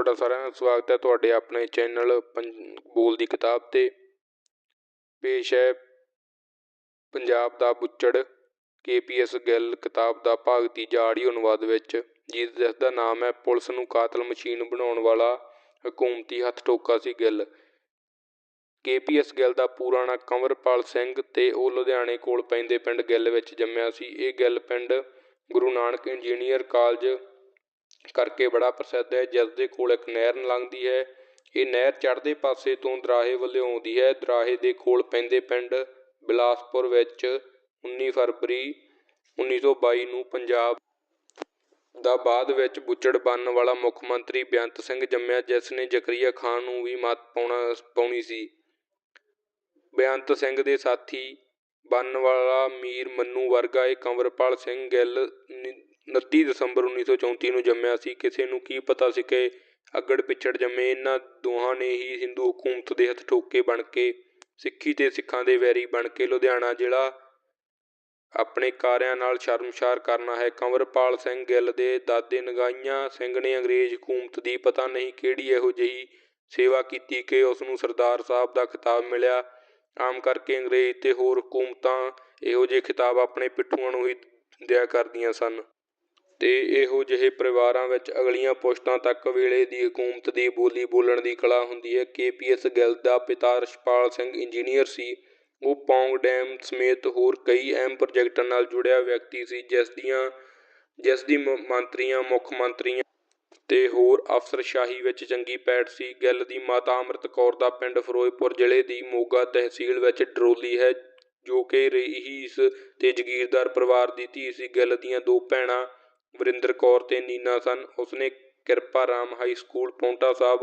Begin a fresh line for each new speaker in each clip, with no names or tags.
ਤੁਹਾਡਾ ਸਾਰਿਆਂ ਦਾ ਸਵਾਗਤ ਹੈ। ਤੁਹਾਡੇ ਆਪਣੇ ਚੈਨਲ ਬੋਲ ਦੀ ਕਿਤਾਬ ਤੇ ਪੇਸ਼ ਹੈ ਪੰਜਾਬ ਦਾ ਬੁੱਚੜ ਕੇਪੀਐਸ ਗਿੱਲ ਕਿਤਾਬ ਦਾ ਭਾਗ ਤੀਜਾ ਆਡੀਓ ਅਨੁਵਾਦ ਵਿੱਚ, ਜਿਸ ਦਾ ਨਾਮ ਹੈ ਪੁਲਿਸ ਨੂੰ ਕਾਤਲ ਮਸ਼ੀਨ ਬਣਾਉਣ ਵਾਲਾ ਹਕੂਮਤੀ ਹੱਥ ਟੋਕਾ ਸੀ ਗਿੱਲ। ਕੇਪੀਐਸ ਗਿੱਲ ਦਾ ਪੂਰਾ ਨਾਂ ਕੰਵਰਪਾਲ ਸਿੰਘ ਤੇ ਉਹ ਲੁਧਿਆਣੇ ਕੋਲ ਪੈਂਦੇ ਪਿੰਡ ਗਿੱਲ ਵਿੱਚ ਜੰਮਿਆ ਸੀ। ਇਹ ਗਿੱਲ ਪਿੰਡ ਗੁਰੂ ਨਾਨਕ ਇੰਜੀਨੀਅਰ ਕਾਲਜ ਕਰਕੇ ਬੜਾ ਪ੍ਰਸਿੱਧ ਹੈ, ਜਿਸ ਦੇ ਕੋਲ ਇੱਕ ਨਹਿਰ ਲੰਘਦੀ ਹੈ। ਇਹ ਨਹਿਰ ਚੜ੍ਹਦੇ ਪਾਸੇ ਤੋਂ ਦਰਾਹੇ ਵੱਲੋਂ ਆਉਂਦੀ ਹੈ। ਦਰਾਹੇ ਦੇ ਕੋਲ ਪੈਂਦੇ ਪਿੰਡ ਬਿਲਾਸਪੁਰ ਵਿੱਚ 19 ਫਰਵਰੀ 1922 ਨੂੰ ਪੰਜਾਬ ਦਾ ਬਾਅਦ ਵਿੱਚ ਬੁੱਚੜ ਬਣਨ ਵਾਲਾ ਮੁੱਖ ਮੰਤਰੀ ਬੇਅੰਤ ਸਿੰਘ ਜੰਮਿਆ, ਜਿਸ ਨੇ ਜ਼ਕਰੀਆ ਖਾਨ ਨੂੰ ਵੀ ਮਤ ਪਾਉਣਾ ਪਾਉਣੀ ਸੀ। ਬੇਅੰਤ ਸਿੰਘ ਦੇ ਸਾਥੀ ਬਣਨ ਵਾਲਾ ਮੀਰ ਮੰਨੂ ਵਰਗਾ ਇਹ ਕੰਵਰਪਾਲ ਸਿੰਘ ਗਿੱਲ 29 ਦਸੰਬਰ 1934 ਨੂੰ ਜੰਮਿਆ ਸੀ। ਕਿਸੇ ਨੂੰ ਕੀ ਪਤਾ ਸੀ ਕਿ ਅੱਗੜ ਪਿਛੜ ਜੰਮੇ ਇਹਨਾਂ ਦੋਹਾਂ ਨੇ ਹੀ ਹਿੰਦੂ ਹਕੂਮਤ ਦੇ ਹੱਥ ਠੋਕੇ ਬਣ ਕੇ, ਸਿੱਖੀ ਤੇ ਸਿੱਖਾਂ ਦੇ ਵੈਰੀ ਬਣ ਕੇ ਲੁਧਿਆਣਾ ਜ਼ਿਲ੍ਹਾ ਆਪਣੇ ਕਾਰਿਆਂ ਨਾਲ ਸ਼ਰਮਸ਼ਾਰ ਕਰਨਾ ਹੈ। ਕੰਵਰਪਾਲ ਸਿੰਘ ਗਿੱਲ ਦੇ ਦਾਦੇ ਨਗਾਈਆਂ ਸਿੰਘ ਨੇ ਅੰਗਰੇਜ਼ ਹਕੂਮਤ ਦੀ ਪਤਾ ਨਹੀਂ ਕਿਹੜੀ ਇਹੋ ਜਿਹੀ ਸੇਵਾ ਕੀਤੀ ਕਿ ਉਸ ਨੂੰ ਸਰਦਾਰ ਸਾਹਿਬ ਦਾ ਖਿਤਾਬ ਮਿਲਿਆ। ਆਮ ਕਰਕੇ ਅੰਗਰੇਜ਼ ਤੇ ਹੋਰ ਹਕੂਮਤਾਂ ਇਹੋ ਜਿਹੇ ਖਿਤਾਬ ਆਪਣੇ ਪਿੱਠੂਆਂ ਨੂੰ ਹੀ ਦਿਆ ਕਰਦੀਆਂ ਸਨ। ਤੇ ਇਹੋ ਜਿਹੇ ਪਰਿਵਾਰਾਂ ਵਿੱਚ ਅਗਲੀਆਂ ਪੁਸ਼ਤਾਂ ਤੱਕ ਵੇਲੇ ਦੀ ਹਕੂਮਤ ਦੀ ਬੋਲੀ ਬੋਲਣ ਦੀ ਕਲਾ ਹੁੰਦੀ ਹੈ। ਕੇਪੀਐਸ ਗਿੱਲ ਦਾ ਪਿਤਾ ਰਛਪਾਲ ਸਿੰਘ ਇੰਜੀਨੀਅਰ ਸੀ। ਉਹ ਪੌਂਗ ਡੈਮ ਸਮੇਤ ਹੋਰ ਕਈ ਅਹਿਮ ਪ੍ਰੋਜੈਕਟਾਂ ਨਾਲ ਜੁੜਿਆ ਵਿਅਕਤੀ ਸੀ, ਜਿਸ ਦੀਆਂ, ਜਿਸ ਦੀ ਮੰਤਰੀਆਂ, ਮੁੱਖ ਮੰਤਰੀਆਂ ਤੇ ਹੋਰ ਅਫਸਰਸ਼ਾਹੀ ਵਿੱਚ ਚੰਗੀ ਪੈਠ ਸੀ। ਗਿੱਲ ਦੀ ਮਾਤਾ ਅੰਮ੍ਰਿਤ ਕੌਰ ਦਾ ਪਿੰਡ ਫਿਰੋਜ਼ਪੁਰ ਜ਼ਿਲ੍ਹੇ ਦੀ ਮੋਗਾ ਤਹਿਸੀਲ ਵਿੱਚ ਡਰੋਲੀ ਹੈ, ਜੋ ਕਿ ਰਈਸ ਤੇ ਜ਼ਗੀਰਦਾਰ ਪਰਿਵਾਰ ਦੀ ਧੀ ਸੀ। ਗਿੱਲ ਦੀਆਂ ਦੋ ਭੈਣਾਂ ਵਰਿੰਦਰ ਕੌਰ ਤੇ ਨੀਨਾ ਸਨ। ਉਸਨੇ ਕਿਰਪਾ ਰਾਮ ਹਾਈ ਸਕੂਲ, ਪੌਂਟਾ ਸਾਹਿਬ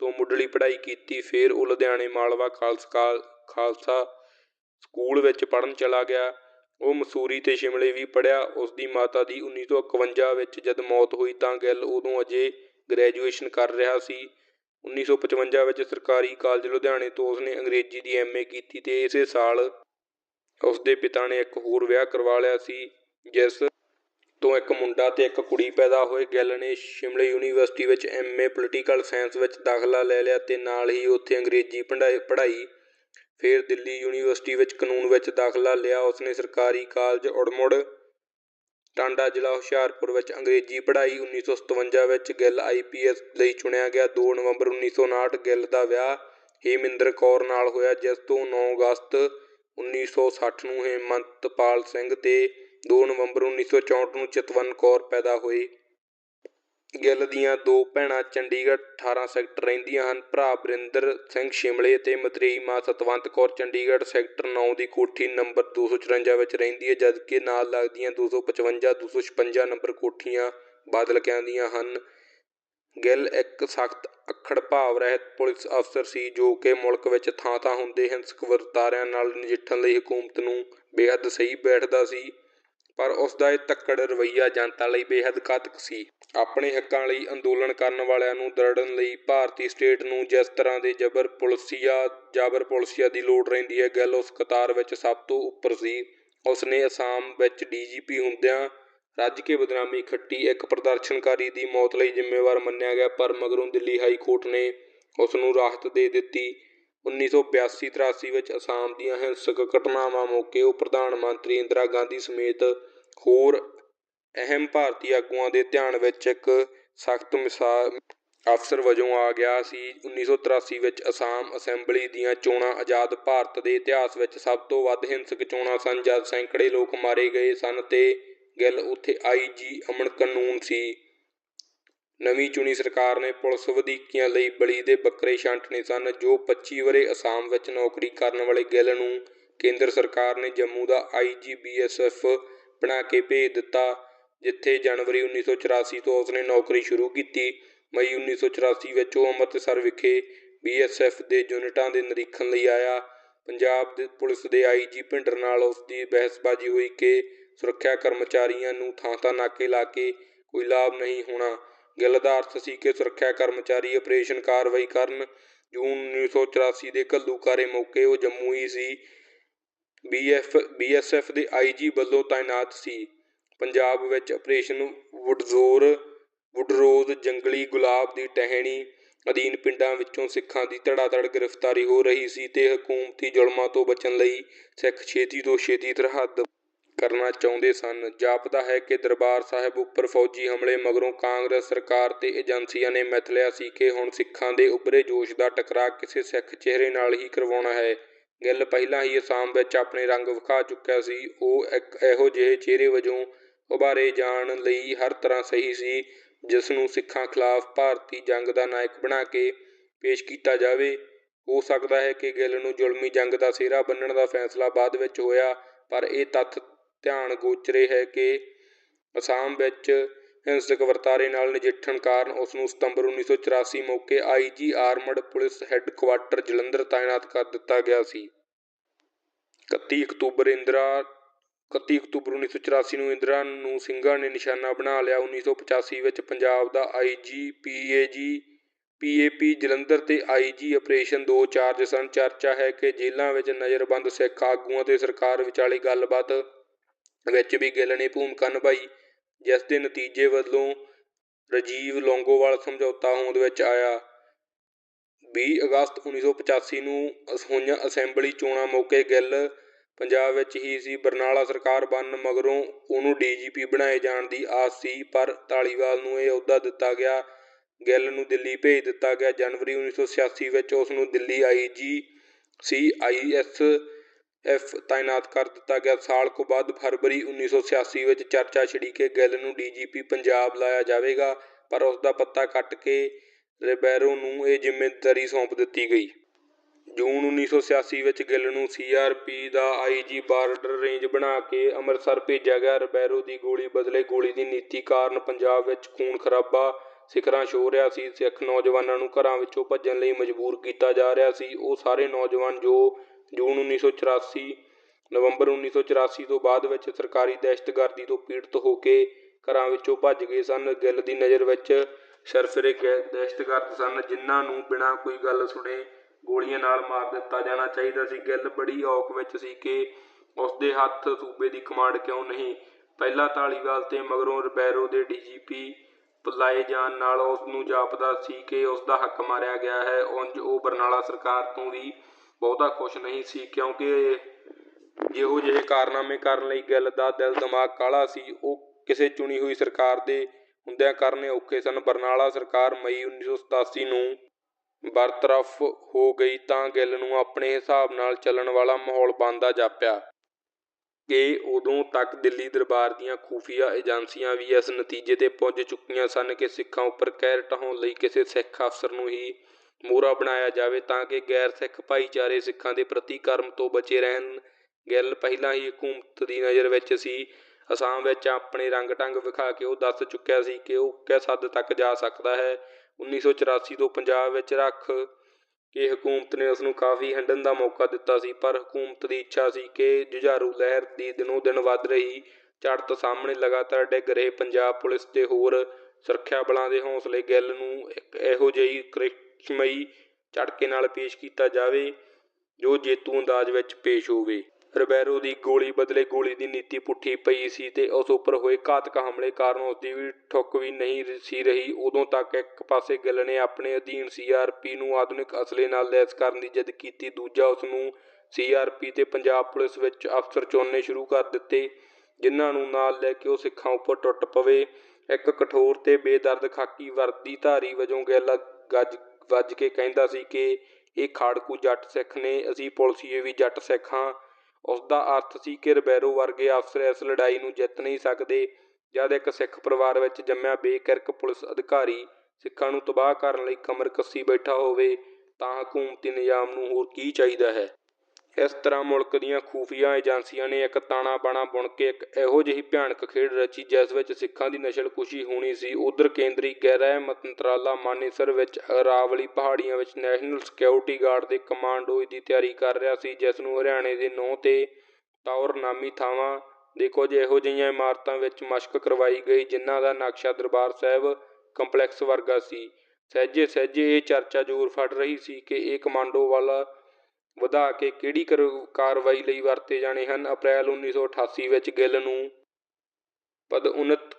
ਤੋਂ ਮੁੱਢਲੀ ਪੜ੍ਹਾਈ ਕੀਤੀ। ਫਿਰ ਉਹ ਲੁਧਿਆਣੇ ਮਾਲਵਾ ਖਾਲਸਾ ਸਕੂਲ ਵਿੱਚ ਪੜ੍ਹਨ ਚਲਾ ਗਿਆ। ਉਹ ਮਸੂਰੀ ਤੇ ਸ਼ਿਮਲੇ ਵੀ ਪੜ੍ਹਿਆ। ਉਸ ਦੀ ਮਾਤਾ ਦੀ 1951 ਵਿੱਚ ਜਦ ਮੌਤ ਹੋਈ ਤਾਂ ਗਿੱਲ ਉਦੋਂ ਅਜੇ ਗ੍ਰੈਜੂਏਸ਼ਨ ਕਰ ਰਿਹਾ ਸੀ। 1955 ਵਿੱਚ ਸਰਕਾਰੀ ਕਾਲਜ ਲੁਧਿਆਣੇ ਤੋਂ ਉਸਨੇ ਅੰਗਰੇਜ਼ੀ ਦੀ ਐਮਏ ਕੀਤੀ ਤੇ ਇਸੇ ਸਾਲ ਉਸਦੇ ਪਿਤਾ ਨੇ ਇੱਕ ਹੋਰ ਵਿਆਹ ਕਰਵਾ ਲਿਆ ਸੀ, ਜਿਸ ਤੋਂ ਇੱਕ ਮੁੰਡਾ ਤੇ ਇੱਕ ਕੁੜੀ ਪੈਦਾ ਹੋਏ, ਗਿੱਲ ਨੇ ਸ਼ਿਮਲੇ ਯੂਨੀਵਰਸਿਟੀ ਵਿੱਚ ਐਮਏ ਪੋਲੀਟੀਕਲ ਸਾਇੰਸ ਵਿੱਚ ਦਾਖਲਾ ਲੈ ਲਿਆ ਤੇ ਨਾਲ ਹੀ ਉੱਥੇ ਅੰਗਰੇਜ਼ੀ ਪੜ੍ਹਾਈ ਫਿਰ ਦਿੱਲੀ ਯੂਨੀਵਰਸਿਟੀ ਵਿੱਚ ਕਾਨੂੰਨ ਵਿੱਚ ਦਾਖਲਾ ਲਿਆ। ਉਸਨੇ ਸਰਕਾਰੀ ਕਾਲਜ ਉੜਮੁੜ, ਟਾਂਡਾ ਜ਼ਿਲ੍ਹਾ ਹੁਸ਼ਿਆਰਪੁਰ ਵਿੱਚ ਅੰਗਰੇਜ਼ੀ ਪੜ੍ਹਾਈ 1957 ਵਿੱਚ ਗਿੱਲ ਆਈਪੀਐਸ ਲਈ ਚੁਣਿਆ ਗਿਆ। 2 ਨਵੰਬਰ 1959 ਗਿੱਲ ਦਾ ਵਿਆਹ ਹੇਮਿੰਦਰ ਕੌਰ ਨਾਲ ਹੋਇਆ, ਜਿਸ ਤੋਂ 9 ਅਗਸਤ 1960 ਨੂੰ ਹੇਮੰਤਪਾਲ ਸਿੰਘ ਤੇ 2 ਨਵੰਬਰ 1964 ਨੂੰ ਚਿਤਵੰਤ ਕੌਰ ਪੈਦਾ ਹੋਈ ਗਿੱਲ ਦੀਆਂ ਦੋ ਭੈਣਾਂ ਚੰਡੀਗੜ੍ਹ 18 ਸੈਕਟਰ ਰਹਿੰਦੀਆਂ ਹਨ। ਭਰਾ ਬਰਿੰਦਰ ਸਿੰਘ ਸ਼ਿਮਲੇ ਅਤੇ ਮਤਰੇਈ ਮਾਂ ਸਤਵੰਤ ਕੌਰ ਚੰਡੀਗੜ੍ਹ ਸੈਕਟਰ 9 ਦੀ ਕੋਠੀ ਨੰਬਰ 254 ਵਿੱਚ ਰਹਿੰਦੀ ਹੈ, ਜਦਕਿ ਨਾਲ ਲੱਗਦੀਆਂ 255 256 ਨੰਬਰ ਕੋਠੀਆਂ ਬਾਦਲਕਿਆਂ ਕਹਿੰਦੀਆਂ ਹਨ। ਗਿੱਲ ਇੱਕ ਸਖਤ ਅੱਖੜ ਭਾਵ ਰਹਿਤ ਪੁਲਿਸ ਅਫਸਰ ਸੀ, ਜੋ ਕਿ ਮੁਲਕ ਵਿੱਚ ਥਾਂ ਥਾਂ ਹੁੰਦੇ ਹਿੰਸਕ ਵਰਤਾਰਿਆਂ ਨਾਲ ਨਜਿੱਠਣ ਲਈ ਹਕੂਮਤ ਨੂੰ ਬੇਹੱਦ ਸਹੀ ਬੈਠਦਾ ਸੀ। ਪਰ ਉਸ ਦਾ ਇਹ ਤੱਕੜ ਰਵੱਈਆ ਜਨਤਾ ਲਈ ਬੇਹੱਦ ਘਾਤਕ ਸੀ। ਆਪਣੇ ਹੱਕਾਂ ਲਈ ਅੰਦੋਲਨ ਕਰਨ ਵਾਲਿਆਂ ਨੂੰ ਦਰੜਨ ਲਈ ਭਾਰਤੀ ਸਟੇਟ ਨੂੰ ਜਿਸ ਤਰ੍ਹਾਂ ਦੇ ਜਬਰ ਪੁਲਸੀਆ, ਜਾਬਰ ਪੁਲਸੀਆ ਦੀ ਲੋੜ ਰਹਿੰਦੀ ਹੈ, ਗੱਲ ਉਸ ਕਤਾਰ ਵਿੱਚ ਸਭ ਤੋਂ ਉੱਪਰ ਸੀ। ਉਸ ਨੇ ਅਸਾਮ ਵਿੱਚ ਡੀਜੀਪੀ ਹੁੰਦਿਆਂ ਰੱਜ ਕੇ ਬਦਨਾਮੀ ਖੱਟੀ ਇੱਕ ਪ੍ਰਦਰਸ਼ਨਕਾਰੀ ਦੀ ਮੌਤ ਲਈ ਜ਼ਿੰਮੇਵਾਰ ਮੰਨਿਆ ਗਿਆ, ਪਰ ਮਗਰੋਂ ਦਿੱਲੀ ਹਾਈ ਕੋਰਟ ਨੇ ਉਸ ਨੂੰ ਰਾਹਤ ਦੇ ਦਿੱਤੀ। 1982-83 ਵਿੱਚ ਅਸਾਮ ਦੀਆਂ ਹਿੰਸਕ ਘਟਨਾਵਾਂ ਮੌਕੇ ਉਹ ਪ੍ਰਧਾਨ ਮੰਤਰੀ ਇੰਦਰਾ ਗਾਂਧੀ ਸਮੇਤ ਹੋਰ ਅਹਿਮ ਭਾਰਤੀ ਆਗੂਆਂ ਦੇ ਧਿਆਨ ਵਿੱਚ ਇੱਕ ਸਖਤ ਮਿਸਾਲ ਅਫਸਰ ਵਜੋਂ ਆ ਗਿਆ ਸੀ। 1983 ਵਿੱਚ ਅਸਾਮ ਅਸੈਂਬਲੀ ਦੀਆਂ ਚੋਣਾਂ ਆਜ਼ਾਦ ਭਾਰਤ ਦੇ ਇਤਿਹਾਸ ਵਿੱਚ ਸਭ ਤੋਂ ਵੱਧ ਹਿੰਸਕ ਚੋਣਾਂ ਸਨ, ਜਦ ਸੈਂਕੜੇ ਲੋਕ ਮਾਰੇ ਗਏ ਸਨ ਤੇ ਗਿੱਲ ਉੱਥੇ ਆਈਜੀ ਅਮਨ ਕਾਨੂੰਨ ਸੀ। ਨਵੀਂ ਚੁਣੀ ਸਰਕਾਰ ਨੇ ਪੁਲਿਸ ਵਧੀਕੀਆਂ ਲਈ ਬਲੀ ਦੇ ਬੱਕਰੇ ਛਾਂਟਣੇ ਸਨ, ਜੋ 25 ਵਰੇ ਅਸਾਮ ਵਿੱਚ ਨੌਕਰੀ ਕਰਨ ਵਾਲੇ ਗਿੱਲ ਨੂੰ ਕੇਂਦਰ ਸਰਕਾਰ ਨੇ ਜੰਮੂ ਦਾ ਆਈਜੀ ਬੀਐਸਐਫ ਬਣਾ ਕੇ ਭੇਜ ਦਿੱਤਾ, ਜਿੱਥੇ ਜਨਵਰੀ 1984 ਤੋਂ ਉਸਨੇ ਨੌਕਰੀ ਸ਼ੁਰੂ ਕੀਤੀ। ਮਈ 1984 ਵਿੱਚ ਉਹ ਅੰਮ੍ਰਿਤਸਰ ਵਿਖੇ ਬੀਐਸਐਫ ਦੇ ਯੂਨਿਟਾਂ ਦੇ ਨਿਰੀਖਣ ਲਈ ਆਇਆ। ਪੰਜਾਬ ਦੇ ਪੁਲਿਸ ਦੇ ਆਈਜੀ ਭਿੰਡਰ ਨਾਲ ਉਸ ਦੀ ਬਹਿਸਬਾਜ਼ੀ ਹੋਈ ਕਿ ਸੁਰੱਖਿਆ ਕਰਮਚਾਰੀਆਂ ਨੂੰ ਥਾਂ ਥਾਂ ਨਾਕੇ ਲਾ ਕੇ ਕੋਈ ਲਾਭ ਨਹੀਂ ਹੋਣਾ। ਗਿੱਲ ਦਾ ਅਰਥ ਸੀ ਕਿ ਸੁਰੱਖਿਆ ਕਰਮਚਾਰੀ ਆਪਰੇਸ਼ਨ ਕਾਰਵਾਈ ਕਰਨ ਜੂਨ 1984 ਦੇ ਘੱਲੂਕਾਰੇ ਮੌਕੇ ਉਹ ਜੰਮੂ ਹੀ ਸੀ। ਬੀਐਫ ਬੀਐਸਐਫ ਦੇ ਆਈਜੀ ਵੱਲੋਂ ਤਾਇਨਾਤ ਸੀ ਪੰਜਾਬ ਵਿੱਚ ਆਪਰੇਸ਼ਨ ਵੁਡਜ਼ੋਰ, ਵੁਡਰੋਜ਼, ਜੰਗਲੀ ਗੁਲਾਬ ਦੀ ਟਹਿਣੀ, ਅਧੀਨ ਪਿੰਡਾਂ ਵਿੱਚੋਂ ਸਿੱਖਾਂ ਦੀ ਧੜਾਧੜ ਗ੍ਰਿਫਤਾਰੀ ਹੋ ਰਹੀ ਸੀ ਤੇ ਹਕੂਮਤੀ ਜ਼ੁਲਮਾਂ ਤੋਂ ਬਚਣ ਲਈ ਸਿੱਖ ਛੇਤੀ ਤੋਂ ਛੇਤੀ ਸਰਹੱਦ ਕਰਨਾ ਚਾਹੁੰਦੇ ਸਨ। ਜਾਪਦਾ ਹੈ ਕਿ ਦਰਬਾਰ ਸਾਹਿਬ ਉੱਪਰ ਫੌਜੀ ਹਮਲੇ ਮਗਰੋਂ ਕਾਂਗਰਸ ਸਰਕਾਰ ਤੇ ਏਜੰਸੀਆਂ ਨੇ ਮਿਥ ਲਿਆ ਸੀ ਕਿ ਹੁਣ ਸਿੱਖਾਂ ਦੇ ਉੱਭਰੇ ਜੋਸ਼ ਦਾ ਟਕਰਾਅ ਕਿਸੇ ਸਿੱਖ ਚਿਹਰੇ ਨਾਲ ਹੀ ਕਰਵਾਉਣਾ ਹੈ। ਗਿੱਲ ਪਹਿਲਾਂ ਹੀ ਅਸਾਮ ਵਿੱਚ ਆਪਣੇ ਰੰਗ ਵਿਖਾ ਚੁੱਕਿਆ ਸੀ। ਉਹ ਇੱਕ ਇਹੋ ਜਿਹੇ ਚਿਹਰੇ ਵਜੋਂ ਉਭਾਰੇ ਜਾਣ ਲਈ ਹਰ ਤਰ੍ਹਾਂ ਸਹੀ ਸੀ ਜਿਸ ਨੂੰ ਸਿੱਖਾਂ ਖਿਲਾਫ ਭਾਰਤੀ ਜੰਗ ਦਾ ਨਾਇਕ ਬਣਾ ਕੇ ਪੇਸ਼ ਕੀਤਾ ਜਾਵੇ। ਹੋ ਸਕਦਾ ਹੈ ਕਿ ਗਿੱਲ ਨੂੰ ਜ਼ੁਲਮੀ ਜੰਗ ਦਾ ਸਿਹਰਾ ਬੰਨਣ ਦਾ ਫੈਸਲਾ ਬਾਅਦ ਵਿੱਚ ਹੋਇਆ, ਪਰ ਇਹ ਤੱਥ ਧਿਆਨ ਗੋਚਰੇ ਹੈ ਕਿ ਅਸਾਮ ਵਿੱਚ ਹਿੰਸਕ ਵਰਤਾਰੇ ਨਾਲ ਨਜਿੱਠਣ ਕਾਰਨ ਉਸਨੂੰ ਸਤੰਬਰ ਉੱਨੀ ਸੌ ਚੁਰਾਸੀ ਮੌਕੇ ਆਈ ਜੀ ਆਰਮਡ ਪੁਲਿਸ ਹੈੱਡਕੁਆਰਟਰ ਜਲੰਧਰ ਤਾਇਨਾਤ ਕਰ ਦਿੱਤਾ ਗਿਆ ਸੀ। ਇਕੱਤੀ ਅਕਤੂਬਰ ਇੰਦਰਾ, ਇਕੱਤੀ ਅਕਤੂਬਰ ਉੱਨੀ ਸੌ ਚੁਰਾਸੀ ਨੂੰ ਇੰਦਰਾ ਨੂੰ ਸਿੰਘਾਂ ਨੇ ਨਿਸ਼ਾਨਾ ਬਣਾ ਲਿਆ। ਉੱਨੀ ਸੌ ਪਚਾਸੀ ਵਿੱਚ ਪੰਜਾਬ ਦਾ ਆਈ ਜੀ ਪੀ ਏ ਜੀ ਪੀ ਏ ਪੀ ਜਲੰਧਰ ਤੇ ਆਈ ਜੀ ਆਪਰੇਸ਼ਨ ਦੋ ਚਾਰਜ ਸਨ। ਚਰਚਾ ਹੈ ਕਿ ਜੇਲ੍ਹਾਂ ਵਿੱਚ ਨਜ਼ਰਬੰਦ ਸਿੱਖ ਆਗੂਆਂ ਤੇ ਸਰਕਾਰ ਵਿਚਾਲੇ ਗੱਲਬਾਤ ਵਿੱਚ ਵੀ ਗਿੱਲ ਨੇ ਭੂਮਿਕਾ ਨਿਭਾਈ ਜਿਸ ਦੇ ਨਤੀਜੇ ਵਜੋਂ ਰਾਜੀਵ ਲੌਂਗੋਵਾਲ ਸਮਝੌਤਾ ਹੋਂਦ ਵਿੱਚ ਆਇਆ। ਵੀਹ ਅਗਸਤ ਉੱਨੀ ਸੌ ਪਚਾਸੀ ਨੂੰ ਹੋਈਆਂ ਅਸੈਂਬਲੀ ਚੋਣਾਂ ਮੌਕੇ ਗਿੱਲ ਪੰਜਾਬ ਵਿੱਚ ਹੀ ਸੀ। ਬਰਨਾਲਾ ਸਰਕਾਰ ਬਣਨ ਮਗਰੋਂ ਉਹਨੂੰ ਡੀ ਜੀ ਪੀ ਬਣਾਏ ਜਾਣ ਦੀ ਆਸ ਸੀ, ਪਰ ਧਾਲੀਵਾਲ ਨੂੰ ਇਹ ਅਹੁਦਾ ਦਿੱਤਾ ਗਿਆ। ਗਿੱਲ ਨੂੰ ਦਿੱਲੀ ਭੇਜ ਦਿੱਤਾ ਗਿਆ। ਜਨਵਰੀ ਉੱਨੀ ਸੌ ਛਿਆਸੀ ਵਿੱਚ ਉਸਨੂੰ ਦਿੱਲੀ ਆਈ ਜੀ ਸੀ ਆਈ ਐਸ ਤਾਇਨਾਤ ਕਰ ਦਿੱਤਾ ਗਿਆ। ਸਾਲ ਕੁ ਬਾਅਦ ਫਰਵਰੀ ਉੱਨੀ ਸੌ ਛਿਆਸੀ ਵਿੱਚ ਚਰਚਾ ਛਿੜੀ ਕਿ ਗਿੱਲ ਨੂੰ ਡੀ ਜੀ ਪੀ ਪੰਜਾਬ ਲਾਇਆ ਜਾਵੇਗਾ, ਪਰ ਉਸਦਾ ਪੱਤਾ ਕੱਟ ਕੇ ਰਿਬੈਰੋ ਨੂੰ ਇਹ ਜ਼ਿੰਮੇਦਾਰੀ ਸੌਂਪ ਦਿੱਤੀ ਗਈ। ਜੂਨ ਉੱਨੀ ਸੌ ਛਿਆਸੀ ਵਿੱਚ ਗਿੱਲ ਨੂੰ ਸੀ ਆਰ ਪੀ ਦਾ ਆਈ ਜੀ ਬਾਰਡਰ ਰੇਂਜ ਬਣਾ ਕੇ ਅੰਮ੍ਰਿਤਸਰ ਭੇਜਿਆ ਗਿਆ। ਰਿਬੈਰੋ ਦੀ ਗੋਲੀ ਬਦਲੇ ਗੋਲੀ ਦੀ ਨੀਤੀ ਕਾਰਨ ਪੰਜਾਬ ਵਿੱਚ ਖੂਨ ਖਰਾਬਾ ਸਿਖਰਾਂ ਛੂਹ ਰਿਹਾ ਸੀ। ਸਿੱਖ ਨੌਜਵਾਨਾਂ ਨੂੰ ਘਰਾਂ ਵਿੱਚੋਂ ਭੱਜਣ ਲਈ ਮਜਬੂਰ ਕੀਤਾ ਜਾ ਰਿਹਾ ਸੀ। ਉਹ ਸਾਰੇ ਨੌਜਵਾਨ ਜੋ ਜੂਨ ਉੱਨੀ ਸੌ ਚੁਰਾਸੀ, ਨਵੰਬਰ ਉੱਨੀ ਸੌ ਚੁਰਾਸੀ ਤੋਂ ਬਾਅਦ ਵਿੱਚ ਸਰਕਾਰੀ ਦਹਿਸ਼ਤਗਰਦੀ ਤੋਂ ਪੀੜਤ ਹੋ ਕੇ ਘਰਾਂ ਵਿੱਚੋਂ ਭੱਜ ਗਏ ਸਨ। ਗਿੱਲ ਦੀ ਨਜ਼ਰ ਵਿੱਚ ਸਿਰਫਿਰੇ ਦਹਿਸ਼ਤਗਰਦ ਸਨ, ਜਿਨ੍ਹਾਂ ਨੂੰ ਬਿਨਾਂ ਕੋਈ ਗੱਲ ਸੁਣੇ ਗੋਲੀਆਂ ਨਾਲ ਮਾਰ ਦਿੱਤਾ ਜਾਣਾ ਚਾਹੀਦਾ ਸੀ। ਗਿੱਲ ਬੜੀ ਔਕ ਵਿੱਚ ਸੀ ਕਿ ਉਸਦੇ ਹੱਥ ਸੂਬੇ ਦੀ ਕਮਾਂਡ ਕਿਉਂ ਨਹੀਂ। ਪਹਿਲਾਂ ਧਾਲੀਵਾਲ ਤੇ ਮਗਰੋਂ ਰਬੈਰੋ ਦੇ ਡੀ ਜੀ ਪੀ ਲਾਏ ਜਾਣ ਨਾਲ ਉਸ ਨੂੰ ਜਾਪਦਾ ਸੀ ਕਿ ਉਸ ਦਾ ਹੱਕ ਮਾਰਿਆ ਗਿਆ ਹੈ। ਉਂਝ ਉਹ ਬਰਨਾਲਾ ਸਰਕਾਰ ਤੋਂ ਵੀ ਬਹੁਤਾ ਖੁਸ਼ ਨਹੀਂ ਸੀ ਕਿਉਂਕਿ ਜਿਹੋ ਜਿਹੇ ਕਾਰਨਾਮੇ ਕਰਨ ਲਈ ਗਿੱਲ ਦਾ ਦਿਲ ਦਿਮਾਗ ਕਾਹਲਾ ਸੀ, ਉਹ ਕਿਸੇ ਚੁਣੀ ਹੋਈ ਸਰਕਾਰ ਦੇ ਹੁੰਦਿਆਂ ਕਰਨੇ ਔਖੇ ਸਨ। ਬਰਨਾਲਾ ਸਰਕਾਰ ਮਈ ਉੱਨੀ ਸੌ ਸਤਾਸੀ ਨੂੰ ਬਰਤਰਫ ਹੋ ਗਈ ਤਾਂ ਗਿੱਲ ਨੂੰ ਆਪਣੇ ਹਿਸਾਬ ਨਾਲ ਚੱਲਣ ਵਾਲਾ ਮਾਹੌਲ ਬਣਦਾ ਜਾਪਿਆ। ਕਿ ਉਦੋਂ ਤੱਕ ਦਿੱਲੀ ਦਰਬਾਰ ਦੀਆਂ ਖੁਫੀਆ ਏਜੰਸੀਆਂ ਵੀ ਇਸ ਨਤੀਜੇ ਤੇ ਪੁੱਜ ਚੁੱਕੀਆਂ ਸਨ ਕਿ ਸਿੱਖਾਂ ਉੱਪਰ ਕਹਿਰ ਢਾਉਣ ਲਈ ਕਿਸੇ ਸਿੱਖ ਅਫਸਰ ਨੂੰ ਹੀ ਮੋਹਰਾ ਬਣਾਇਆ ਜਾਵੇ ਤਾਂ ਕਿ ਗੈਰ ਸਿੱਖ ਭਾਈਚਾਰੇ ਸਿੱਖਾਂ ਦੇ ਪ੍ਰਤੀ ਕਰਮ ਤੋਂ ਬਚੇ ਰਹਿਣ। ਗਿੱਲ ਪਹਿਲਾਂ ਹੀ ਹਕੂਮਤ ਦੀ ਨਜ਼ਰ ਵਿੱਚ ਸੀ। ਅਸਾਮ ਵਿੱਚ ਆਪਣੇ ਰੰਗ ਢੰਗ ਵਿਖਾ ਕੇ ਉਹ ਦੱਸ ਚੁੱਕਿਆ ਸੀ ਕਿ ਉਹ ਕਿਸ ਹੱਦ ਤੱਕ ਜਾ ਸਕਦਾ ਹੈ। ਉੱਨੀ ਸੌ ਚੁਰਾਸੀ ਤੋਂ ਪੰਜਾਬ ਵਿੱਚ ਰੱਖ ਕੇ ਹਕੂਮਤ ਨੇ ਉਸਨੂੰ ਕਾਫੀ ਹੰਢਣ ਦਾ ਮੌਕਾ ਦਿੱਤਾ ਸੀ, ਪਰ ਹਕੂਮਤ ਦੀ ਇੱਛਾ ਸੀ ਕਿ ਜੁਝਾਰੂ ਲਹਿਰ ਦੀ ਦਿਨੋਂ ਦਿਨ ਵੱਧ ਰਹੀ ਚੜ੍ਹਤ ਸਾਹਮਣੇ ਲਗਾਤਾਰ ਡਿੱਗ ਰਹੇ ਪੰਜਾਬ ਪੁਲਿਸ ਤੇ ਹੋਰ ਸੁਰੱਖਿਆ ਬਲਾਂ ਦੇ ਹੌਸਲੇ ਗਿੱਲ ਨੂੰ ਇੱਕ ਇਹੋ ਜਿਹੀ ਕ੍ਰਿਸ਼ਮਈ ਝਟਕੇ ਨਾਲ ਪੇਸ਼ ਕੀਤਾ ਜਾਵੇ, ਜੋ ਜੇਤੂ ਅੰਦਾਜ਼ ਵਿੱਚ ਪੇਸ਼ ਹੋਵੇ। ਰਬੈਰੋ ਦੀ ਗੋਲੀ ਬਦਲੇ ਗੋਲੀ ਦੀ ਨੀਤੀ ਪੁੱਠੀ ਪਈ ਸੀ ਤੇ ਉਸ ਉੱਪਰ ਹੋਏ ਘਾਤਕ ਹਮਲੇ ਕਾਰਨ ਉਸਦੀ ਵੀ ਠੁੱਕ ਵੀ ਨਹੀਂ ਸੀ ਰਹੀ। ਉਦੋਂ ਤੱਕ ਇੱਕ ਪਾਸੇ ਗਿੱਲ ਨੇ ਆਪਣੇ ਅਧੀਨ ਸੀ ਆਰ ਪੀ ਨੂੰ ਆਧੁਨਿਕ ਅਸਲੇ ਨਾਲ ਲੈਸ ਕਰਨ ਦੀ ਜਿੱਦ ਕੀਤੀ, ਦੂਜਾ ਉਸਨੂੰ ਸੀ ਆਰ ਪੀ ਤੇ ਪੰਜਾਬ ਪੁਲਿਸ ਵਿੱਚ ਅਫਸਰ ਚੁਣਨੇ ਸ਼ੁਰੂ ਕਰ ਦਿੱਤੇ, ਜਿਨ੍ਹਾਂ ਨੂੰ ਨਾਲ ਲੈ ਕੇ ਉਹ ਸਿੱਖਾਂ ਉੱਪਰ ਟੁੱਟ ਪਵੇ। ਇੱਕ ਕਠੋਰ ਤੇ ਬੇਦਰਦ ਖਾਕੀ ਵਰਦੀ ਧਾਰੀ ਵਜੋਂ ਗਿੱਲ ਗੱਜ ਵੱਜ ਕੇ ਕਹਿੰਦਾ ਸੀ ਕਿ ਇਹ ਖਾੜਕੂ ਜੱਟ ਸਿੱਖ ਨੇ, ਅਸੀਂ ਪੁਲਸੀਏ ਵੀ ਜੱਟ ਸਿੱਖ ਹਾਂ। ਉਸ ਦਾ ਅਰਥ ਸੀ ਕਿ ਰਬੈਰੋ ਵਰਗੇ ਅਫਸਰ ਇਸ ਲੜਾਈ ਨੂੰ ਜਿੱਤ ਨਹੀਂ ਸਕਦੇ। ਜਦ ਇੱਕ ਸਿੱਖ ਪਰਿਵਾਰ ਵਿੱਚ ਜੰਮਿਆ ਬੇਕਿਰਕ ਪੁਲਿਸ ਅਧਿਕਾਰੀ ਸਿੱਖਾਂ ਨੂੰ ਤਬਾਹ ਕਰਨ ਲਈ ਕਮਰ ਕੱਸੀ ਬੈਠਾ ਹੋਵੇ, ਤਾਂ ਹਕੂਮਤੀ ਨਿਜ਼ਾਮ ਨੂੰ ਹੋਰ ਕੀ ਚਾਹੀਦਾ ਹੈ। ਇਸ ਤਰ੍ਹਾਂ ਮੁਲਕ ਦੀਆਂ ਖੁਫੀਆ ਏਜੰਸੀਆਂ ਨੇ ਇੱਕ ਤਾਣਾ ਬਾਣਾ ਬੁਣ ਕੇ ਇੱਕ ਇਹੋ ਜਿਹੀ ਭਿਆਨਕ ਖੇਡ ਰਚੀ, ਜਿਸ ਵਿੱਚ ਸਿੱਖਾਂ ਦੀ ਨਸਲਕੁਸ਼ੀ ਹੋਣੀ ਸੀ। ਉਧਰ ਕੇਂਦਰੀ ਗ੍ਰਹਿ ਮੰਤਰਾਲਾ ਮਾਨੇਸਰ ਵਿੱਚ ਅਰਾਵਲੀ ਪਹਾੜੀਆਂ ਵਿੱਚ ਨੈਸ਼ਨਲ ਸਿਕਿਉਰਿਟੀ ਗਾਰਡ ਦੇ ਕਮਾਂਡੋਜ਼ ਦੀ ਤਿਆਰੀ ਕਰ ਰਿਹਾ ਸੀ, ਜਿਸ ਨੂੰ ਹਰਿਆਣੇ ਦੇ ਨੌ ਤੇ ਤੌਰ ਨਾਮੀ ਥਾਵਾਂ ਦੇ ਕੁਝ ਇਹੋ ਜਿਹੀਆਂ ਇਮਾਰਤਾਂ ਵਿੱਚ ਮਸ਼ਕ ਕਰਵਾਈ ਗਈ, ਜਿਨ੍ਹਾਂ ਦਾ ਨਕਸ਼ਾ ਦਰਬਾਰ ਸਾਹਿਬ ਕੰਪਲੈਕਸ ਵਰਗਾ ਸੀ। ਸਹਿਜੇ ਸਹਿਜੇ ਇਹ ਚਰਚਾ ਜ਼ੋਰ ਫੜ ਰਹੀ ਸੀ ਕਿ ਇਹ ਕਮਾਂਡੋ ਵਾਲਾ ਵਧਾ ਕੇ ਕਿਹੜੀ ਕਾਰਵਾਈ ਲਈ ਵਰਤੇ ਜਾਣੇ ਹਨ। ਅਪ੍ਰੈਲ ਉੱਨੀ ਸੌ ਅਠਾਸੀ ਵਿੱਚ ਗਿੱਲ ਨੂੰ ਪਦਉੱਨਤ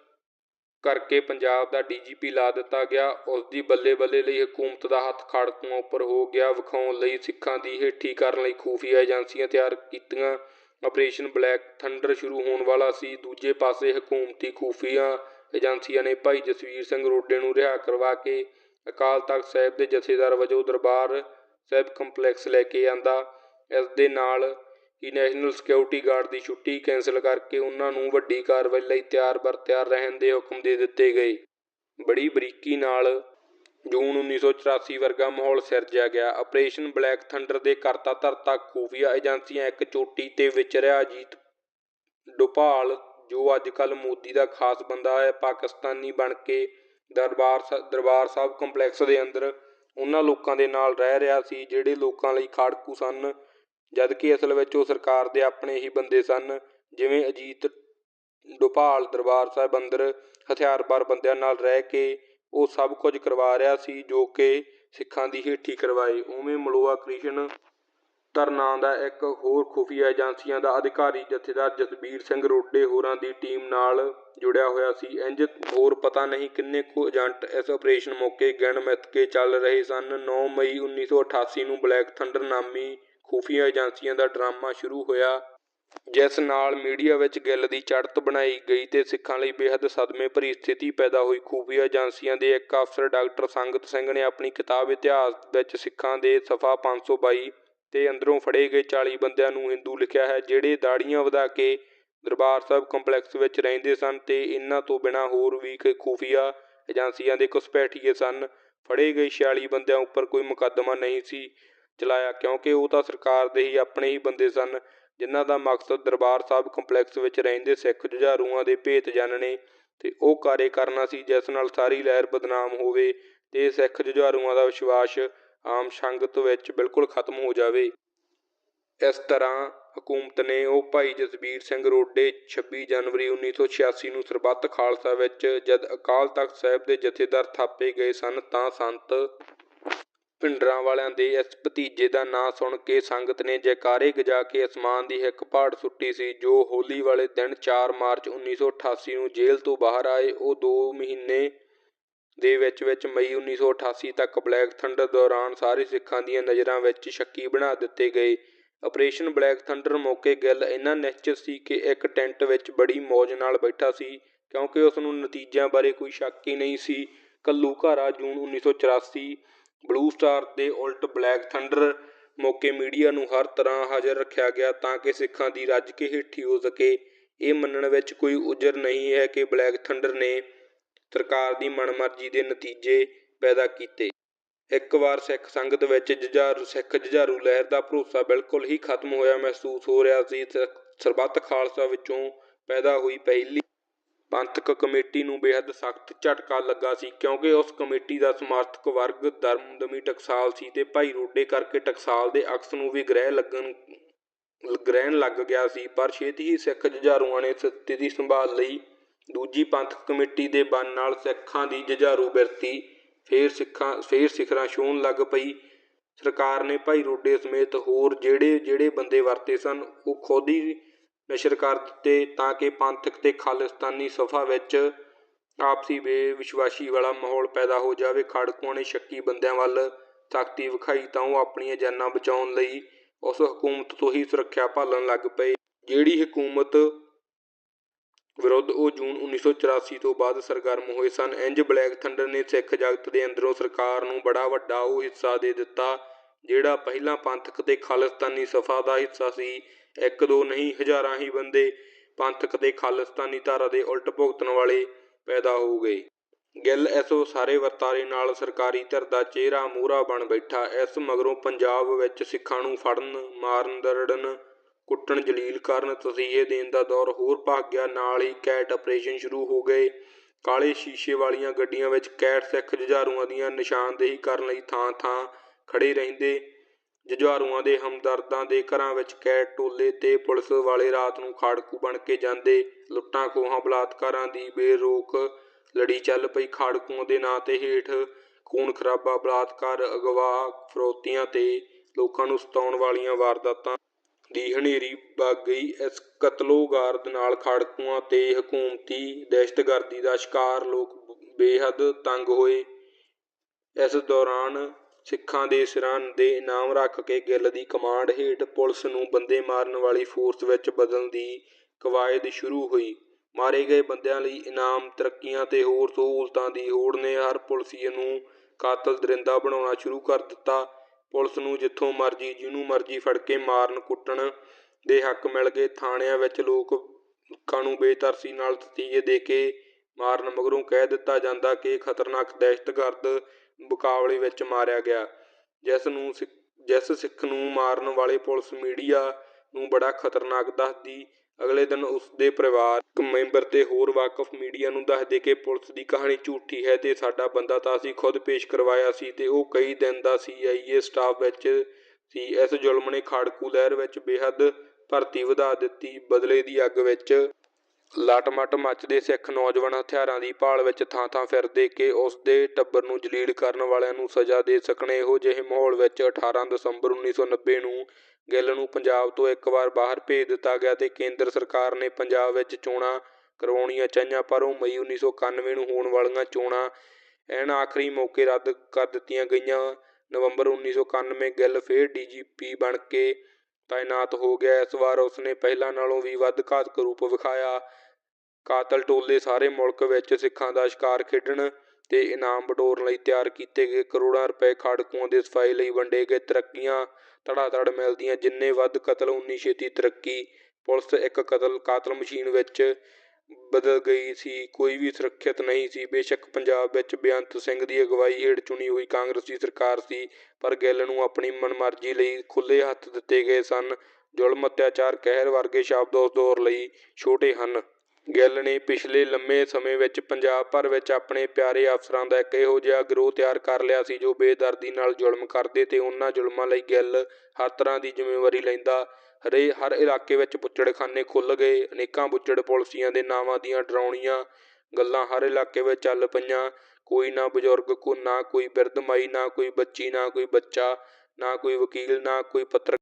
ਕਰਕੇ ਪੰਜਾਬ ਦਾ ਡੀਜੀਪੀ ਲਾ ਦਿੱਤਾ ਗਿਆ। ਉਸ ਦੀ ਬੱਲੇ ਬੱਲੇ ਲਈ ਹਕੂਮਤ ਦਾ ਹੱਥ ਖਾੜਕੂਆਂ ਉੱਪਰ ਹੋ ਗਿਆ। ਵਿਖਾਉਣ ਲਈ ਸਿੱਖਾਂ ਦੀ ਹੇਠੀ ਕਰਨ ਲਈ ਖੂਫੀਆ ਏਜੰਸੀਆਂ ਤਿਆਰ ਕੀਤੀਆਂ। ਆਪਰੇਸ਼ਨ ਬਲੈਕ ਥੰਡਰ ਸ਼ੁਰੂ ਹੋਣ ਵਾਲਾ ਸੀ। ਦੂਜੇ ਪਾਸੇ ਹਕੂਮਤੀ ਖੂਫੀਆ ਏਜੰਸੀਆਂ ਨੇ ਭਾਈ ਜਸਵੀਰ ਸਿੰਘ ਰੋਡੇ ਨੂੰ ਰਿਹਾ ਕਰਵਾ ਕੇ ਅਕਾਲ ਤਖਤ ਸਾਹਿਬ ਦੇ ਜਥੇਦਾਰ ਵਜੋਂ ਦਰਬਾਰ ਸਾਹਿਬ ਕੰਪਲੈਕਸ ਲੈ ਕੇ ਆਂਦਾ। ਇਸ ਦੇ ਨਾਲ ਹੀ ਨੈਸ਼ਨਲ ਸਿਕਿਉਰਿਟੀ ਗਾਰਡ ਦੀ ਛੁੱਟੀ ਕੈਂਸਲ ਕਰਕੇ ਉਹਨਾਂ ਨੂੰ ਵੱਡੀ ਕਾਰਵਾਈ ਲਈ ਤਿਆਰ ਬਰ ਤਿਆਰ ਰਹਿਣ ਦੇ ਹੁਕਮ ਦੇ ਦਿੱਤੇ ਗਏ। ਬੜੀ ਬਰੀਕੀ ਨਾਲ ਜੂਨ 1984 ਵਰਗਾ ਮਾਹੌਲ ਸਿਰਜਿਆ ਗਿਆ। ਆਪਰੇਸ਼ਨ ਬਲੈਕ ਥੰਡਰ ਦੇ ਕਰਤਾ ਧਰਤਾ ਖੂਫੀਆ ਏਜੰਸੀਆਂ ਇੱਕ ਚੋਟੀ ਤੇ ਵਿਚਰਿਆ ਅਜੀਤ ਡੋਪਾਲ, ਜੋ ਅੱਜ ਕੱਲ ਮੋਦੀ ਦਾ ਖਾਸ ਬੰਦਾ ਹੈ, ਪਾਕਿਸਤਾਨੀ ਬਣ ਕੇ ਦਰਬਾਰ ਦਰਬਾਰ ਸਾਹਿਬ ਕੰਪਲੈਕਸ ਦੇ ਅੰਦਰ ਉਹਨਾਂ ਲੋਕਾਂ ਦੇ ਨਾਲ ਰਹਿ ਰਿਹਾ ਸੀ, ਜਿਹੜੇ ਲੋਕਾਂ ਲਈ ਖਾੜਕੂ ਸਨ ਜਦ ਕਿ ਅਸਲ ਵਿੱਚ ਉਹ ਸਰਕਾਰ ਦੇ ਆਪਣੇ ਹੀ ਬੰਦੇ ਸਨ, ਜਿਵੇਂ ਅਜੀਤ ਡੋਪਾਲ ਦਰਬਾਰ ਸਾਹਿਬ ਅੰਦਰ ਹਥਿਆਰਬੰਦ ਬੰਦਿਆਂ ਨਾਲ ਰਹਿ ਕੇ ਉਹ ਸਭ ਕੁਝ ਕਰਵਾ ਰਿਹਾ ਸੀ, ਜੋ ਕਿ ਸਿੱਖਾਂ ਦੀ ਹੇਠੀ ਕਰਵਾਏ। ਉਵੇਂ ਮਲੋਆ ਕ੍ਰਿਸ਼ਨ ਧਰ ਨਾਂ ਦਾ ਇੱਕ ਹੋਰ ਖੁਫੀਆ ਏਜੰਸੀਆਂ ਦਾ ਅਧਿਕਾਰੀ ਜਥੇਦਾਰ ਜਸਬੀਰ ਸਿੰਘ ਰੋਡੇ ਹੋਰਾਂ ਦੀ ਟੀਮ ਨਾਲ ਜੁੜਿਆ ਹੋਇਆ ਸੀ। ਇੰਜ ਹੋਰ ਪਤਾ ਨਹੀਂ ਕਿੰਨੇ ਕੁ ਏਜੰਟ ਇਸ ਆਪਰੇਸ਼ਨ ਮੌਕੇ ਗਿਣ ਮਿੱਥ ਕੇ ਚੱਲ ਰਹੇ ਸਨ। 9 ਮਈ 1988 ਨੂੰ ਬਲੈਕ ਥੰਡਰ ਨਾਮੀ ਖੁਫੀਆ ਏਜੰਸੀਆਂ ਦਾ ਡਰਾਮਾ ਸ਼ੁਰੂ ਹੋਇਆ, ਜਿਸ ਨਾਲ ਮੀਡੀਆ ਵਿੱਚ ਗਿੱਲ ਦੀ ਚੜ੍ਹਤ ਬਣਾਈ ਗਈ ਤੇ ਸਿੱਖਾਂ ਲਈ ਬੇहद ਸਦਮੇ ਭਰੀ ਸਥਿਤੀ ਪੈਦਾ ਹੋਈ। ਖੂਫੀਆ ਏਜੰਸੀਆਂ ਦੇ ਇੱਕ ਅਫਸਰ ਡਾਕਟਰ ਸੰਗਤ ਸਿੰਘ ਨੇ ਆਪਣੀ ਕਿਤਾਬ ਇਤਿਹਾਸ ਵਿੱਚ ਸਿੱਖਾਂ ਦੇ ਸਫਾ 522 ਤੇ ਅੰਦਰੋਂ ਫੜੇ ਗਏ 40 ਬੰਦਿਆਂ ਨੂੰ ਹਿੰਦੂ ਲਿਖਿਆ ਹੈ, ਜਿਹੜੇ ਦਾੜੀਆਂ ਵਧਾ ਕੇ ਦਰਬਾਰ ਸਾਹਿਬ ਕੰਪਲੈਕਸ ਵਿੱਚ ਰਹਿੰਦੇ ਸਨ ਤੇ ਇਹਨਾਂ ਤੋਂ ਬਿਨਾਂ ਹੋਰ ਵੀ ਖੂਫੀਆ ਏਜੰਸੀਆਂ ਦੇ ਘੁਸਪੈਠੀਏ ਸਨ। ਫੜੇ ਗਏ 46 ਬੰਦਿਆਂ ਉੱਪਰ ਕੋਈ ਮੁਕੱਦਮਾ ਨਹੀਂ ਸੀ ਚਲਾਇਆ, ਕਿਉਂਕਿ ਉਹ ਤਾਂ ਸਰਕਾਰ ਦੇ ਹੀ ਆਪਣੇ ਹੀ ਬੰਦੇ ਸਨ, ਜਿਨ੍ਹਾਂ ਦਾ ਮਕਸਦ ਦਰਬਾਰ ਸਾਹਿਬ ਕੰਪਲੈਕਸ ਵਿੱਚ ਰਹਿੰਦੇ ਸਿੱਖ ਜੁਝਾਰੂਆਂ ਦੇ ਭੇਤ ਜਾਣਨੇ ਤੇ ਉਹ ਕਾਰੇ ਕਰਨਾ ਸੀ, ਜਿਸ ਨਾਲ ਸਾਰੀ ਲਹਿਰ ਬਦਨਾਮ ਹੋਵੇ ਤੇ ਸਿੱਖ ਜੁਝਾਰੂਆਂ ਦਾ ਵਿਸ਼ਵਾਸ ਆਮ ਸੰਗਤ ਵਿੱਚ ਬਿਲਕੁਲ ਖਤਮ ਹੋ ਜਾਵੇ। ਇਸ ਤਰ੍ਹਾਂ ਹਕੂਮਤ ਨੇ ਉਹ ਭਾਈ ਜਸਬੀਰ ਸਿੰਘ ਰੋਡੇ 26 ਜਨਵਰੀ 1986 ਨੂੰ ਸਰਬੱਤ ਖਾਲਸਾ ਵਿੱਚ ਜਦ ਅਕਾਲ ਤਖਤ ਸਾਹਿਬ ਦੇ ਜਥੇਦਾਰ ਥਾਪੇ ਗਏ ਸਨ ਤਾਂ ਸੰਤ ਪਿੰਡਰਾਂ ਵਾਲਿਆਂ ਦੇ ਇਸ ਭਤੀਜੇ ਦਾ ਨਾਂ ਸੁਣ ਕੇ ਸੰਗਤ ਨੇ ਜੈਕਾਰੇ ਗਜਾ ਕੇ ਅਸਮਾਨ ਦੀ ਇੱਕ ਪਹਾੜ ਸੁੱਟੀ ਸੀ। ਜੋ ਹੋਲੀ ਵਾਲੇ ਦਿਨ 4 ਮਾਰਚ 1988 ਨੂੰ ਜੇਲ੍ਹ ਤੋਂ ਬਾਹਰ ਆਏ, ਉਹ 2 ਮਹੀਨੇ ਦੇ ਵਿੱਚ ਵਿੱਚ ਮਈ 1988 ਤੱਕ ਬਲੈਕ ਥੰਡਰ ਦੌਰਾਨ ਸਾਰੇ ਸਿੱਖਾਂ ਦੀਆਂ ਨਜ਼ਰਾਂ ਵਿੱਚ ਸ਼ੱਕੀ ਬਣਾ ਦਿੱਤੇ ਗਏ। ਆਪਰੇਸ਼ਨ ਬਲੈਕ ਥੰਡਰ ਮੌਕੇ ਗਿੱਲ ਇੰਨਾ ਨਿਸ਼ਚਿਤ ਸੀ ਕਿ ਇੱਕ ਟੈਂਟ ਵਿੱਚ ਬੜੀ ਮੌਜ ਨਾਲ ਬੈਠਾ ਸੀ, ਕਿਉਂਕਿ ਉਸ ਨੂੰ ਨਤੀਜਿਆਂ ਬਾਰੇ ਕੋਈ ਸ਼ੱਕ ਹੀ ਨਹੀਂ ਸੀ। ਕੱਲੂ ਘਾਰਾ ਜੂਨ 1984 ਬਲੂ ਸਟਾਰ ਦੇ ਉਲਟ ਬਲੈਕ ਥੰਡਰ ਮੌਕੇ ਮੀਡੀਆ ਨੂੰ ਹਰ ਤਰ੍ਹਾਂ ਹਾਜ਼ਰ ਰੱਖਿਆ ਗਿਆ ਤਾਂ ਕਿ ਸਿੱਖਾਂ ਦੀ ਰੱਜ ਕੇ ਹੇਠੀ ਹੋ ਸਕੇ। ਇਹ ਮੰਨਣ ਵਿੱਚ ਕੋਈ ਉਜਰ ਨਹੀਂ ਹੈ ਕਿ ਬਲੈਕ ਥੰਡਰ ਨੇ ਸਰਕਾਰ ਦੀ ਮਨਮਰਜ਼ੀ ਦੇ ਨਤੀਜੇ ਪੈਦਾ ਕੀਤੇ। ਇੱਕ ਵਾਰ ਸਿੱਖ ਸੰਗਤ ਵਿੱਚ ਜੁਝਾਰੂ, ਸਿੱਖ ਜੁਝਾਰੂ ਲਹਿਰ ਦਾ ਭਰੋਸਾ ਬਿਲਕੁਲ ਹੀ ਖਤਮ ਹੋਇਆ ਮਹਿਸੂਸ ਹੋ ਰਿਹਾ ਸੀ। ਸਰਬੱਤ ਖਾਲਸਾ ਵਿੱਚੋਂ ਪੈਦਾ ਹੋਈ ਪਹਿਲੀ ਪੰਥਕ ਕਮੇਟੀ ਨੂੰ ਬੇहद ਸਖਤ ਝਟਕਾ ਲੱਗਾ ਸੀ, ਕਿਉਂਕਿ ਉਸ ਕਮੇਟੀ ਦਾ ਸਮਰਥਕ ਵਰਗ ਧਰਮਦਮੀ ਟਕਸਾਲ ਸੀ ਤੇ ਭਾਈ ਰੋਡੇ ਕਰਕੇ ਟਕਸਾਲ ਦੇ ਅਕਸ ਨੂੰ ਵੀ ਗ੍ਰਹਿ ਲੱਗਣ, ਗ੍ਰਹਿਣ ਲੱਗ ਗਿਆ ਸੀ। ਪਰ ਛੇਤੀ ਹੀ ਸਿੱਖ ਜੁਝਾਰੂਆਂ ਨੇ ਸਥਿਤੀ ਸੰਭਾਲ ਲਈ ਦੂਜੀ ਪੰਥਕ ਕਮੇਟੀ ਦੇ ਬਣ ਨਾਲ ਸਿੱਖਾਂ ਦੀ ਜੁਝਾਰੂ ਬਿਰਤੀ ਫੇਰ ਸਿੱਖਾਂ, ਫੇਰ ਸਿਖਰਾਂ ਛੂਹਣ ਲੱਗ ਪਈ। ਸਰਕਾਰ ਨੇ ਭਾਈ ਰੋਡੇ ਸਮੇਤ ਹੋਰ ਜਿਹੜੇ ਜਿਹੜੇ ਬੰਦੇ ਵਰਤੇ ਸਨ, ਉਹ ਖੁਦ ਹੀ ਨਸ਼ਰ ਕਰ ਦਿੱਤੇ ਤਾਂ ਕਿ ਪੰਥਕ ਤੇ ਖਾਲਿਸਤਾਨੀ ਸਫਾ ਵਿੱਚ ਆਪਸੀ ਬੇਵਿਸ਼ਵਾਸੀ ਵਾਲਾ ਮਾਹੌਲ ਪੈਦਾ ਹੋ ਜਾਵੇ। ਖੜਕੂਆਂ ਨੇ ਸ਼ੱਕੀ ਬੰਦਿਆਂ ਵੱਲ ਤਾਕਤੀ ਵਿਖਾਈ ਤਾਂ ਉਹ ਆਪਣੀਆਂ ਜਾਨਾਂ ਬਚਾਉਣ ਲਈ ਉਸ ਹਕੂਮਤ ਤੋਂ ਹੀ ਸੁਰੱਖਿਆ ਭਾਲਣ ਲੱਗ ਪਏ। ਜਿਹੜੀ ਹਕੂਮਤ ਵਿਰੁੱਧ ਉਹ ਜੂਨ 1984 ਤੋਂ ਬਾਅਦ ਸਰਗਰਮ ਹੋਏ ਸਨ। ਇੰਜ ਬਲੈਕ ਥੰਡਰ ਨੇ ਸਿੱਖ ਜਗਤ ਦੇ ਅੰਦਰੋਂ ਸਰਕਾਰ ਨੂੰ ਬੜਾ ਵੱਡਾ ਉਹ ਹਿੱਸਾ ਦੇ ਦਿੱਤਾ, ਜਿਹੜਾ ਪਹਿਲਾਂ ਪੰਥਕ ਤੇ ਖਾਲਿਸਤਾਨੀ ਸਫਾ ਦਾ ਹਿੱਸਾ ਸੀ। ਇੱਕ ਦੋ ਨਹੀਂ, ਹਜ਼ਾਰਾਂ ਹੀ ਬੰਦੇ ਪੰਥਕ ਤੇ ਖਾਲਿਸਤਾਨੀ ਧਾਰਾ ਦੇ ਉਲਟ ਭੁਗਤਣ ਵਾਲੇ ਪੈਦਾ ਹੋ ਗਏ। ਗਿੱਲ ਇਸ ਸਾਰੇ ਵਰਤਾਰੇ ਨਾਲ ਸਰਕਾਰੀ ਧਿਰ ਦਾ ਚਿਹਰਾ ਮੂਹਰਾ ਬਣ ਬੈਠਾ। ਇਸ ਮਗਰੋਂ ਪੰਜਾਬ ਵਿੱਚ ਸਿੱਖਾਂ ਨੂੰ ਫੜਨ, ਮਾਰਨ, ਦਰੜਨ ਕੁੱਟਣ ਜਲੀਲ ਕਰਨ ਤਸੀਹੇ ਦੇਣ ਦਾ ਦੌਰ ਹੋਰ ਭੱਗ ਗਿਆ। ਨਾਲ ਹੀ ਕੈਟ ਆਪਰੇਸ਼ਨ ਸ਼ੁਰੂ ਹੋ ਗਏ। ਕਾਲੇ ਸ਼ੀਸ਼ੇ ਵਾਲੀਆਂ ਗੱਡੀਆਂ ਵਿੱਚ ਕੈਟ ਸਿੱਖ ਜੁਝਾਰੂਆਂ ਦੀਆਂ ਨਿਸ਼ਾਨਦੇਹੀ ਕਰਨ ਲਈ ਥਾਂ ਥਾਂ ਖੜੇ ਰਹਿੰਦੇ। ਜੁਝਾਰੂਆਂ ਦੇ ਹਮਦਰਦਾਂ ਦੇ ਘਰਾਂ ਵਿੱਚ ਕੈਟ ਟੋਲੇ ਤੇ ਪੁਲਿਸ ਵਾਲੇ ਰਾਤ ਨੂੰ ਖਾੜਕੂ ਬਣ ਕੇ ਜਾਂਦੇ। ਲੁੱਟਾਂ ਖੋਹਾਂ ਬਲਾਤਕਾਰਾਂ ਦੀ ਬੇਰੋਕ ਲੜੀ ਚੱਲ ਪਈ। ਖਾੜਕੂਆਂ ਦੇ ਨਾਂ ਤੇ ਹੇਠ ਖੂਨ ਖਰਾਬਾ ਬਲਾਤਕਾਰ ਅਗਵਾ ਫਰੋਤੀਆਂ ਤੇ ਲੋਕਾਂ ਨੂੰ ਸਤਾਉਣ ਵਾਲੀਆਂ ਵਾਰਦਾਤਾਂ ਦੀ ਹਨੇਰੀ ਵਗ ਗਈ। ਇਸ ਕਤਲੋਗਾਰ ਨਾਲ ਖਾੜਕੂਆਂ ਤੇ ਹਕੂਮਤੀ ਦਹਿਸ਼ਤਗਰਦੀ ਦਾ ਸ਼ਿਕਾਰ ਲੋਕ ਬੇਹੱਦ ਤੰਗ ਹੋਏ। ਇਸ ਦੌਰਾਨ ਸਿੱਖਾਂ ਦੇ ਸਿਰਾਂ ਦੇ ਇਨਾਮ ਰੱਖ ਕੇ ਗਿੱਲ ਦੀ ਕਮਾਂਡ ਹੇਠ ਪੁਲਿਸ ਨੂੰ ਬੰਦੇ ਮਾਰਨ ਵਾਲੀ ਫੋਰਸ ਵਿੱਚ ਬਦਲਣ ਦੀ ਕਵਾਇਦ ਸ਼ੁਰੂ ਹੋਈ। ਮਾਰੇ ਗਏ ਬੰਦਿਆਂ ਲਈ ਇਨਾਮ, ਤਰੱਕੀਆਂ ਤੇ ਹੋਰ ਸਹੂਲਤਾਂ ਦੀ ਹੋੜ ਨੇ ਹਰ ਪੁਲਿਸੀਏ ਨੂੰ ਕਾਤਲ ਦਰਿੰਦਾ ਬਣਾਉਣਾ ਸ਼ੁਰੂ ਕਰ ਦਿੱਤਾ। ਪੁਲਿਸ ਨੂੰ ਜਿੱਥੋਂ ਮਰਜ਼ੀ, ਜਿਹਨੂੰ ਮਰਜ਼ੀ ਫੜ ਕੇ ਮਾਰਨ, ਕੁੱਟਣ ਦੇ ਹੱਕ ਮਿਲ ਗਏ। ਥਾਣਿਆਂ ਵਿੱਚ ਲੋਕ ਲੋਕਾਂ ਨੂੰ ਬੇਤਰਸੀ ਨਾਲ ਤਸੀਹੇ ਦੇ ਕੇ ਮਾਰਨ ਮਗਰੋਂ ਕਹਿ ਦਿੱਤਾ ਜਾਂਦਾ ਕਿ ਖਤਰਨਾਕ ਦਹਿਸ਼ਤਗਰਦ ਮੁਕਾਬਲੇ ਵਿੱਚ ਮਾਰਿਆ ਗਿਆ। ਜਿਸ ਨੂੰ ਸਿੱਖ- ਜਿਸ ਸਿੱਖ ਨੂੰ ਮਾਰਨ ਵਾਲੇ ਪੁਲਿਸ ਮੀਡੀਆ ਨੂੰ ਬੜਾ ਖਤਰਨਾਕ ਦੱਸਦੀ ਅਗਲੇ ਦਿਨ ਉਸ ਦੇ ਪਰਿਵਾਰਕ ਮੈਂਬਰ ਤੇ ਹੋਰ ਵਾਕਫ ਮੀਡੀਆ ਨੂੰ ਦੱਸਦੇ ਕਿ ਪੁਲਿਸ ਦੀ ਕਹਾਣੀ ਝੂਠੀ ਹੈ ਤੇ ਸਾਡਾ ਬੰਦਾ ਤਾਂ ਅਸੀਂ ਖੁਦ ਪੇਸ਼ ਕਰਵਾਇਆ ਸੀ ਤੇ ਉਹ ਕਈ ਦਿਨ ਦਾ ਸੀਆਈਏ ਸਟਾਫ ਵਿੱਚ ਸੀ। ਇਸ ਜ਼ੁਲਮ ਨੇ ਖਾੜਕੂ ਲਹਿਰ ਵਿੱਚ ਬੇਹੱਦ ਭਰਤੀ ਵਧਾ ਦਿੱਤੀ। ਬਦਲੇ ਦੀ ਅੱਗ ਵਿੱਚ ਲਟ-ਮਟ ਮੱਚਦੇ ਸਿੱਖ ਨੌਜਵਾਨ ਹਥਿਆਰਾਂ ਦੀ ਭਾਲ ਵਿੱਚ ਥਾਂ-ਥਾਂ ਫਿਰਦੇ ਕਿ ਉਸ ਦੇ ਟੱਬਰ ਨੂੰ ਜਲੀਲ ਕਰਨ ਵਾਲਿਆਂ ਨੂੰ ਸਜ਼ਾ ਦੇ ਸਕਣ। ਇਹੋ ਜਿਹੇ ਮਾਹੌਲ ਵਿੱਚ 18 ਦਸੰਬਰ 1990 ਨੂੰ ਗਿੱਲ ਨੂੰ ਪੰਜਾਬ ਤੋਂ ਇੱਕ ਵਾਰ ਬਾਹਰ ਭੇਜ ਦਿੱਤਾ ਗਿਆ ਤੇ ਕੇਂਦਰ ਸਰਕਾਰ ਨੇ ਪੰਜਾਬ ਵਿੱਚ ਚੋਣਾਂ ਕਰਵਾਉਣੀਆਂ ਚਾਹੀਆਂ, ਪਰ ਉਹ ਮਈ 1991 ਨੂੰ ਹੋਣ ਵਾਲੀਆਂ ਚੋਣਾਂ ਐਨ ਆਖਰੀ ਮੌਕੇ ਰੱਦ ਕਰ ਦਿੱਤੀਆਂ ਗਈਆਂ। ਨਵੰਬਰ 1991 ਗਿੱਲ ਫੇਰ ਡੀਜੀਪੀ ਬਣ ਕੇ ਤਾਇਨਾਤ ਹੋ ਗਿਆ। ਇਸ ਵਾਰ ਉਸਨੇ ਪਹਿਲਾਂ ਨਾਲੋਂ ਵੀ ਵੱਧ ਘਾਤਕ ਰੂਪ ਵਿਖਾਇਆ। ਕਾਤਲ ਟੋਲੇ ਸਾਰੇ ਮੁਲਕ ਵਿੱਚ ਸਿੱਖਾਂ ਦਾ ਸ਼ਿਕਾਰ ਖੇਡਣ ਤੇ ਇਨਾਮ ਬਟੋਰਨ ਲਈ ਤਿਆਰ ਕੀਤੇ ਗਏ ਕਰੋੜਾਂ ਰੁਪਏ ਖਾੜਕੂਆਂ ਦੇ ਸਫ਼ਾਈ ਲਈ ਵੰਡੇ ਗਏ ਤਰੱਕੀਆਂ। ਧੜਾਧੜ ਮਿਲਦੀਆਂ, ਜਿੰਨੇ ਵੱਧ ਕਤਲ ਉਨੀ ਛੇਤੀ ਤਰੱਕੀ, ਪੁਲਿਸ ਇੱਕ ਕਤਲ ਕਾਤਲ ਮਸ਼ੀਨ ਵਿੱਚ ਬਦਲ ਗਈ ਸੀ, ਕੋਈ ਵੀ ਸੁਰੱਖਿਅਤ ਨਹੀਂ ਸੀ। ਬੇਸ਼ੱਕ ਪੰਜਾਬ ਵਿੱਚ ਬੇਅੰਤ ਸਿੰਘ ਦੀ ਅਗਵਾਈ ਹੇਠ ਚੁਣੀ ਹੋਈ ਕਾਂਗਰਸੀ ਸਰਕਾਰ ਸੀ, ਪਰ ਗਿੱਲ ਨੂੰ ਆਪਣੀ ਮਨਮਰਜ਼ੀ ਲਈ ਖੁੱਲੇ ਹੱਥ ਦਿੱਤੇ ਗਏ ਸਨ। ਜ਼ੁਲਮ, ਅਤਿਆਚਾਰ, ਕਹਿਰ ਵਰਗੇ ਸ਼ਬਦ ਉਸ ਦੌਰ ਲਈ ਛੋਟੇ ਹਨ। ਗਿੱਲ ਨੇ ਪਿਛਲੇ ਲੰਮੇ ਸਮੇਂ ਵਿੱਚ ਪੰਜਾਬ ਭਰ ਵਿੱਚ ਆਪਣੇ ਪਿਆਰੇ ਅਫਸਰਾਂ ਦਾ ਇੱਕ ਇਹੋ ਜਿਹਾ ਗਿਰੋਹ ਤਿਆਰ ਕਰ ਲਿਆ ਸੀ, ਜੋ ਬੇਦਰਦੀ ਨਾਲ ਜ਼ੁਲਮ ਕਰਦੇ ਤੇ ਉਹਨਾਂ ਜ਼ੁਲਮਾਂ ਲਈ ਗਿੱਲ ਹਰ ਤਰ੍ਹਾਂ ਦੀ ਜ਼ਿੰਮੇਵਾਰੀ ਲੈਂਦਾ। ਹਰੇ, ਹਰ ਇਲਾਕੇ ਵਿੱਚ ਬੁੱਚੜਖਾਨੇ ਖੁੱਲ੍ਹ ਗਏ, ਅਨੇਕਾਂ ਬੁੱਚੜ ਪੁਲਸੀਆਂ ਦੇ ਨਾਵਾਂ ਦੀਆਂ ਡਰਾਉਣੀਆਂ ਗੱਲਾਂ ਹਰ ਇਲਾਕੇ ਵਿੱਚ ਚੱਲ ਪਈਆਂ। ਕੋਈ ਨਾ ਬਜ਼ੁਰਗ, ਕੋ, ਨਾ ਕੋਈ ਬਿਰਧ ਮਾਈ, ਨਾ ਕੋਈ ਬੱਚੀ, ਨਾ ਕੋਈ ਬੱਚਾ, ਨਾ ਕੋਈ ਵਕੀਲ, ਨਾ ਕੋਈ ਪੱਤਰ